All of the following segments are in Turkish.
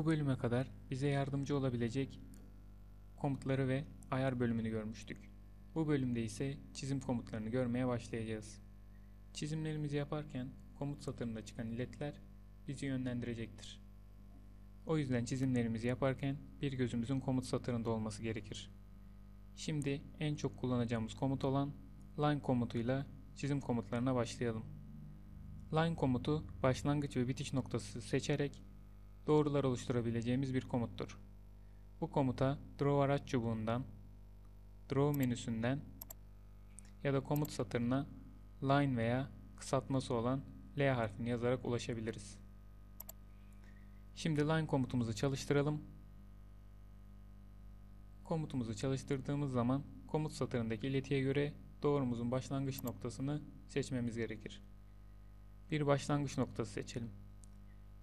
Bu bölüme kadar bize yardımcı olabilecek komutları ve ayar bölümünü görmüştük. Bu bölümde ise çizim komutlarını görmeye başlayacağız. Çizimlerimizi yaparken komut satırında çıkan illetler bizi yönlendirecektir. O yüzden çizimlerimizi yaparken bir gözümüzün komut satırında olması gerekir. Şimdi en çok kullanacağımız komut olan line komutuyla çizim komutlarına başlayalım. Line komutu başlangıç ve bitiş noktası seçerek doğrular oluşturabileceğimiz bir komuttur. Bu komuta Draw araç çubuğundan, Draw menüsünden ya da komut satırına line veya kısaltması olan L harfini yazarak ulaşabiliriz. Şimdi line komutumuzu çalıştıralım. Komutumuzu çalıştırdığımız zaman komut satırındaki iletiye göre doğrumuzun başlangıç noktasını seçmemiz gerekir. Bir başlangıç noktası seçelim.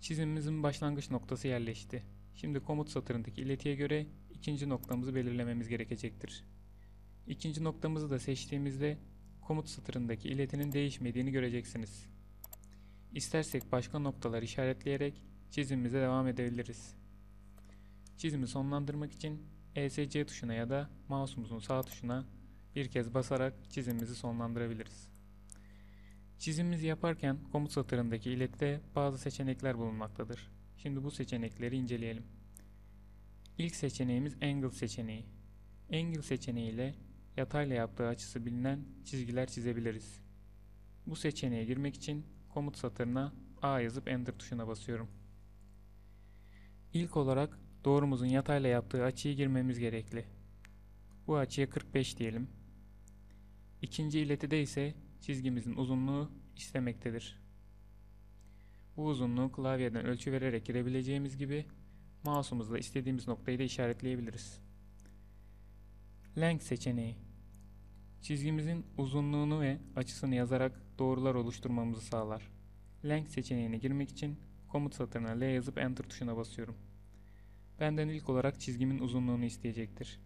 Çizimimizin başlangıç noktası yerleşti. Şimdi komut satırındaki iletiye göre ikinci noktamızı belirlememiz gerekecektir. İkinci noktamızı da seçtiğimizde komut satırındaki iletinin değişmediğini göreceksiniz. İstersek başka noktalar işaretleyerek çizimimize devam edebiliriz. Çizimi sonlandırmak için ESC tuşuna ya da mouse'umuzun sağ tuşuna bir kez basarak çizimimizi sonlandırabiliriz. Çizimimizi yaparken komut satırındaki iletide bazı seçenekler bulunmaktadır. Şimdi bu seçenekleri inceleyelim. İlk seçeneğimiz Angle seçeneği. Angle seçeneği ile yatayla yaptığı açısı bilinen çizgiler çizebiliriz. Bu seçeneğe girmek için komut satırına A yazıp Enter tuşuna basıyorum. İlk olarak doğrumuzun yatayla yaptığı açıyı girmemiz gerekli. Bu açıya 45 diyelim. İkinci iletide ise çizgimizin uzunluğu istemektedir. Bu uzunluğu klavyeden ölçü vererek girebileceğimiz gibi mouse'umuzla istediğimiz noktayı da işaretleyebiliriz. Length seçeneği Çizgimizin uzunluğunu ve açısını yazarak doğrular oluşturmamızı sağlar. Length seçeneğine girmek için komut satırına L yazıp Enter tuşuna basıyorum. Benden ilk olarak çizgimin uzunluğunu isteyecektir.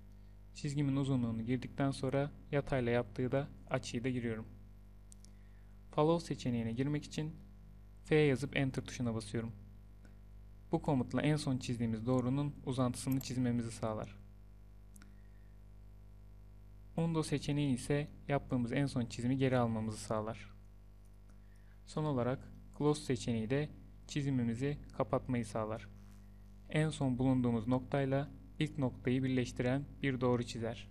Çizgimin uzunluğunu girdikten sonra yatayla yaptığı da açıyı da giriyorum. Follow seçeneğine girmek için F yazıp Enter tuşuna basıyorum. Bu komutla en son çizdiğimiz doğrunun uzantısını çizmemizi sağlar. Undo seçeneği ise yaptığımız en son çizimi geri almamızı sağlar. Son olarak Close seçeneği de çizimimizi kapatmayı sağlar. En son bulunduğumuz noktayla ilk noktayı birleştiren bir doğru çizer.